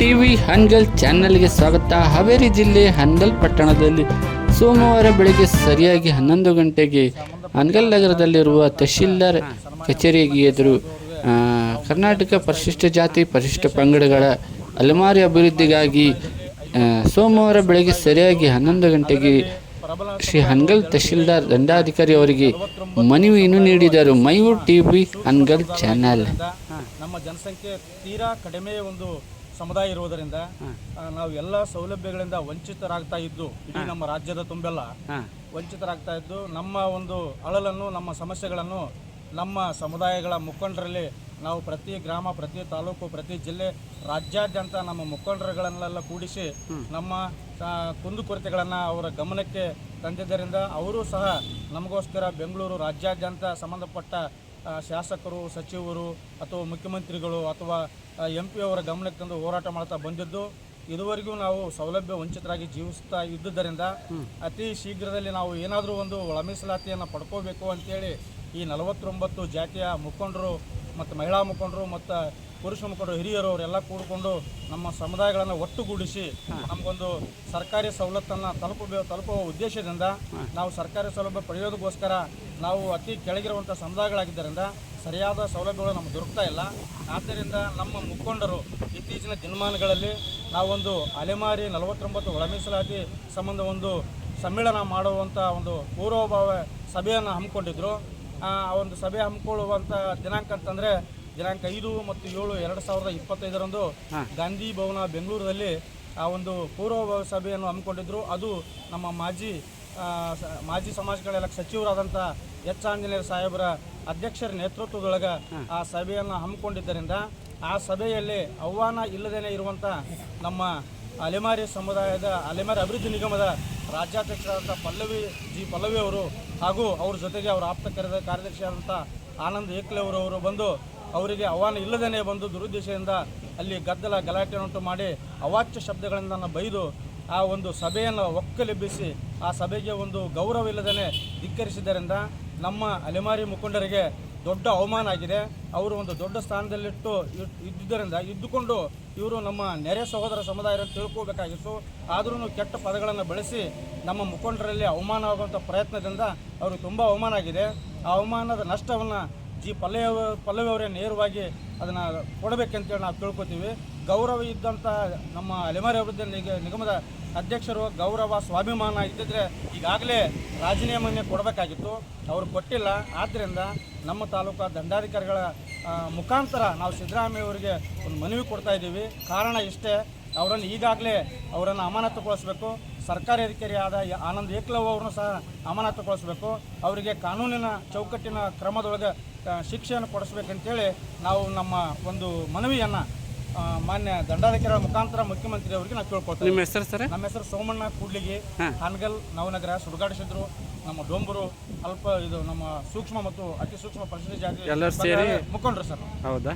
TV ಹನ್ಗಲ್ ಚಾನೆಲ್ಗೆ ಸ್ವಾಗತ. ಹಾವೇರಿ ಜಿಲ್ಲೆ ಹನ್ಗಲ್ ಪಟ್ಟಣದಲ್ಲಿ ಸೋಮವಾರ ಬೆಳಗ್ಗೆ ಸರಿಯಾಗಿ ಹನ್ನೊಂದು ಗಂಟೆಗೆ ಹನ್ಗಲ್ ನಗರದಲ್ಲಿರುವ ತಹಶೀಲ್ದಾರ್ ಕಚೇರಿಗೆ ಎದುರು ಕರ್ನಾಟಕ ಪರಿಶಿಷ್ಟ ಜಾತಿ, ಪರಿಶಿಷ್ಟ ಪಂಗಡಗಳ ಅಲೆಮಾರಿ ಅಭಿವೃದ್ಧಿಗಾಗಿ ಸೋಮವಾರ ಬೆಳಗ್ಗೆ ಸರಿಯಾಗಿ ಹನ್ನೊಂದು ಗಂಟೆಗೆ ಶ್ರೀ ಹನ್ಗಲ್ ತಹಶೀಲ್ದಾರ್ ದಂಡಾಧಿಕಾರಿ ಅವರಿಗೆ ಮನವಿಯನ್ನು ನೀಡಿದರು. Mayur TV Hangal channel. ನಮ್ಮ ಜನಸಂಖ್ಯೆ ತೀರಾ ಕಡಿಮೆ ಒಂದು ಸಮುದಾಯ ಇರುವುದರಿಂದ ನಾವು ಎಲ್ಲ ಸೌಲಭ್ಯಗಳಿಂದ ವಂಚಿತರಾಗ್ತಾ ಇದ್ದು ಇಡೀ ನಮ್ಮ ರಾಜ್ಯದ ತುಂಬೆಲ್ಲ ವಂಚಿತರಾಗ್ತಾ ಇದ್ದು ನಮ್ಮ ಒಂದು ಅಳಲನ್ನು ನಮ್ಮ ಸಮಸ್ಯೆಗಳನ್ನು ನಮ್ಮ ಸಮುದಾಯಗಳ ಮುಖಂಡರಲ್ಲಿ ನಾವು ಪ್ರತಿ ಗ್ರಾಮ ಪ್ರತಿ ತಾಲೂಕು ಪ್ರತಿ ಜಿಲ್ಲೆ ರಾಜ್ಯಾದ್ಯಂತ ನಮ್ಮ ಮುಖಂಡರುಗಳನ್ನೆಲ್ಲ ಕೂಡಿಸಿ ನಮ್ಮ ಕುಂದುಕೊರತೆಗಳನ್ನು ಅವರ ಗಮನಕ್ಕೆ ತಂದಿದ್ದರಿಂದ ಅವರು ಸಹ ನಮಗೋಸ್ಕರ ಬೆಂಗಳೂರು ರಾಜ್ಯಾದ್ಯಂತ ಸಂಬಂಧಪಟ್ಟ ಶಾಸಕರು, ಸಚಿವರು ಅಥವಾ ಮುಖ್ಯಮಂತ್ರಿಗಳು ಅಥವಾ ಎಂ ಪಿ ಅವರ ಗಮನಕ್ಕೆ ತಂದು ಹೋರಾಟ ಮಾಡ್ತಾ ಬಂದಿದ್ದು, ಇದುವರೆಗೂ ನಾವು ಸೌಲಭ್ಯ ವಂಚಿತರಾಗಿ ಜೀವಿಸ್ತಾ ಇದ್ದುದರಿಂದ ಅತಿ ಶೀಘ್ರದಲ್ಲಿ ನಾವು ಏನಾದರೂ ಒಂದು ಒಳಮೀಸಲಾತಿಯನ್ನು ಪಡ್ಕೋಬೇಕು ಅಂತೇಳಿ ಈ ನಲವತ್ತೊಂಬತ್ತು ಜಾತಿಯ ಮುಖಂಡರು ಮತ್ತು ಮಹಿಳಾ ಮುಖಂಡರು ಮತ್ತು ಪುರುಷ ಮುಖಂಡರು ಹಿರಿಯರು ಅವರೆಲ್ಲ ಕೂಡಿಕೊಂಡು ನಮ್ಮ ಸಮುದಾಯಗಳನ್ನು ಒಟ್ಟುಗೂಡಿಸಿ ನಮಗೊಂದು ಸರ್ಕಾರಿ ಸವಲತ್ತನ್ನು ತಲುಪಬೇ ತಲುಪುವ ಉದ್ದೇಶದಿಂದ ನಾವು ಸರ್ಕಾರಿ ಸೌಲಭ್ಯ ಪಡೆಯೋದಕ್ಕೋಸ್ಕರ ನಾವು ಅತಿ ಕೆಳಗಿರುವಂಥ ಸಮುದಾಯಗಳಾಗಿದ್ದರಿಂದ ಸರಿಯಾದ ಸೌಲಭ್ಯಗಳು ನಮ್ಗೆ ದೊರಕ್ತಾ ಇಲ್ಲ. ಆದ್ದರಿಂದ ನಮ್ಮ ಮುಖಂಡರು ಇತ್ತೀಚಿನ ದಿನಮಾನಗಳಲ್ಲಿ ನಾವೊಂದು ಅಲೆಮಾರಿ ನಲವತ್ತೊಂಬತ್ತು ಒಳ ಮೀಸಲಾತಿ ಸಂಬಂಧ ಒಂದು ಸಮ್ಮೇಳನ ಮಾಡುವಂಥ ಒಂದು ಪೂರ್ವಭಾವ ಸಭೆಯನ್ನು ಹಮ್ಮಿಕೊಂಡಿದ್ರು. ಆ ಒಂದು ಸಭೆ ಹಮ್ಮಿಕೊಳ್ಳುವಂಥ ದಿನಾಂಕ ಅಂತಂದರೆ ದಿನಾಂಕ ಐದು ಮತ್ತು ಏಳು ಎರಡು ಸಾವಿರದ ಇಪ್ಪತ್ತೈದರಂದು ಗಾಂಧಿ ಭವನ ಬೆಂಗಳೂರಲ್ಲಿ ಆ ಒಂದು ಪೂರ್ವಭಾವ ಸಭೆಯನ್ನು ಹಮ್ಮಿಕೊಂಡಿದ್ರು. ಅದು ನಮ್ಮ ಮಾಜಿ ಮಾಜಿ ಸಮಾಜ ಮಾಜಿ ಸಮಾಜಗಳ ಸಚಿವರಾದಂಥ ಎಚ್ ಆಂಜನೇಯ ಸಾಹೇಬರ ಅಧ್ಯಕ್ಷರ ನೇತೃತ್ವದೊಳಗೆ ಆ ಸಭೆಯನ್ನು ಹಮ್ಮಿಕೊಂಡಿದ್ದರಿಂದ ಆ ಸಭೆಯಲ್ಲಿ ಆಹ್ವಾನ ಇಲ್ಲದೇನೆ ಇರುವಂಥ ನಮ್ಮ ಅಲೆಮಾರಿ ಸಮುದಾಯದ, ಅಲೆಮಾರಿ ಅಭಿವೃದ್ಧಿ ನಿಗಮದ ರಾಜ್ಯಾಧ್ಯಕ್ಷರಾದಂಥ ಪಲ್ಲವಿ ಜಿ ಪಲ್ಲವಿ ಅವರು ಹಾಗೂ ಅವ್ರ ಜೊತೆಗೆ ಅವರ ಆಪ್ತ ಕಾರ್ಯದ ಕಾರ್ಯದರ್ಶಿಯಾದಂಥ ಆನಂದ್ ಅವರು ಬಂದು ಅವರಿಗೆ ಆಹ್ವಾನ ಇಲ್ಲದೇ ಬಂದು ದುರುದ್ದೇಶದಿಂದ ಅಲ್ಲಿ ಗದ್ದಲ ಗಲಾಟೆಯನ್ನುಂಟು ಮಾಡಿ ಅವಾಚ್ಯ ಶಬ್ದಗಳಿಂದ ಬೈದು ಆ ಒಂದು ಸಭೆಯನ್ನು ಒಕ್ಕಲೆಬ್ಬಿಸಿ ಆ ಸಭೆಗೆ ಒಂದು ಗೌರವ ಇಲ್ಲದೇ ಧಿಕ್ಕರಿಸಿದ್ದರಿಂದ ನಮ್ಮ ಅಲೆಮಾರಿ ಮುಖಂಡರಿಗೆ ದೊಡ್ಡ ಅವಮಾನ ಆಗಿದೆ. ಅವರು ಒಂದು ದೊಡ್ಡ ಸ್ಥಾನದಲ್ಲಿಟ್ಟು ಇದ್- ಇದ್ದುದರಿಂದ ಇದ್ದುಕೊಂಡು ಇವರು ನಮ್ಮ ನೆರೆ ಸಹೋದರ ಸಮುದಾಯ ತಿಳ್ಕೋಬೇಕಾಗಿತ್ತು. ಆದ್ರೂ ಕೆಟ್ಟ ಪದಗಳನ್ನು ಬಳಸಿ ನಮ್ಮ ಮುಖಂಡರಲ್ಲಿ ಅವಮಾನ ಆಗುವಂಥ ಪ್ರಯತ್ನದಿಂದ ಅವರು ತುಂಬ ಅವಮಾನ ಆಗಿದೆ. ಆ ಅವಮಾನದ ನಷ್ಟವನ್ನು ಜಿ ಪಲ್ಲವಿ ಪಲ್ಲವಿ ಅವರೇ ನೇರವಾಗಿ ಅದನ್ನು ಕೊಡಬೇಕಂತೇಳಿ ನಾವು ತಿಳ್ಕೊತೀವಿ. ಗೌರವ ಇದ್ದಂಥ ನಮ್ಮ ಅಲೆಮಾರಿ ಅಭಿವೃದ್ಧಿ ನಿಗ, ನಿಗಮದ ಅಧ್ಯಕ್ಷರು ಗೌರವ, ಸ್ವಾಭಿಮಾನ ಇದ್ದಿದ್ರೆ ಈಗಾಗಲೇ ರಾಜೀನಾಮೆಯನ್ನೇ ಕೊಡಬೇಕಾಗಿತ್ತು. ಅವರು ಕೊಟ್ಟಿಲ್ಲ. ಆದ್ದರಿಂದ ನಮ್ಮ ತಾಲೂಕಾ ದಂಡಾಧಿಕಾರಿಗಳ ಮುಖಾಂತರ ನಾವು ಸಿದ್ದರಾಮಯ್ಯ ಅವರಿಗೆ ಒಂದು ಮನವಿ ಕೊಡ್ತಾ ಇದ್ದೀವಿ. ಕಾರಣ ಇಷ್ಟೇ. ಅವರನ್ನು ಈಗಾಗಲೇ ಅವರನ್ನು ಅಮಾನತುಗೊಳಿಸಬೇಕು. ಸರ್ಕಾರಿ ಅಧಿಕಾರಿಯಾದ ಆನಂದ ಏಕ್ಲವ್ ಅವ್ರನ್ನೂ ಸಹ ಅಮಾನತುಗೊಳಿಸಬೇಕು. ಅವರಿಗೆ ಕಾನೂನಿನ ಚೌಕಟ್ಟಿನ ಕ್ರಮದೊಳಗೆ ಶಿಕ್ಷೆಯನ್ನು ಕೊಡಿಸ್ಬೇಕಂತೇಳಿ ನಾವು ನಮ್ಮ ಒಂದು ಮನವಿಯನ್ನು ಮಾನ್ಯ ದಂಡಾಧಿಕಾರಿಗಳ ಮುಖಾಂತರ ಮುಖ್ಯಮಂತ್ರಿ ಅವರಿಗೆ ನಾವು ಕೇಳ್ಕೊಳ್ತೀವಿ ನಿಮ್ಮ ಹೆಸರು ಸರ್? ನಮ್ಮ ಹೆಸರು ಸೋಮಣ್ಣ ಕೂಡ್ಲಿಗಿ ಹಾನಗಲ್ ನವನಗರ ಸುಡುಗಾಡಿಸಿದ್ರು ನಮ್ಮ ಡೊಂಬರು ಅಲ್ಪ ಇದು ನಮ್ಮ ಸೂಕ್ಷ್ಮ ಮತ್ತು ಅತಿ ಸೂಕ್ಷ್ಮ ಪರಿಸ್ಥಿತಿ ಜಾತಿ ಎಲ್ಲರೂ ಸೇರಿ? ಮುಖಂಡರು ಸರ್. ಹೌದಾ?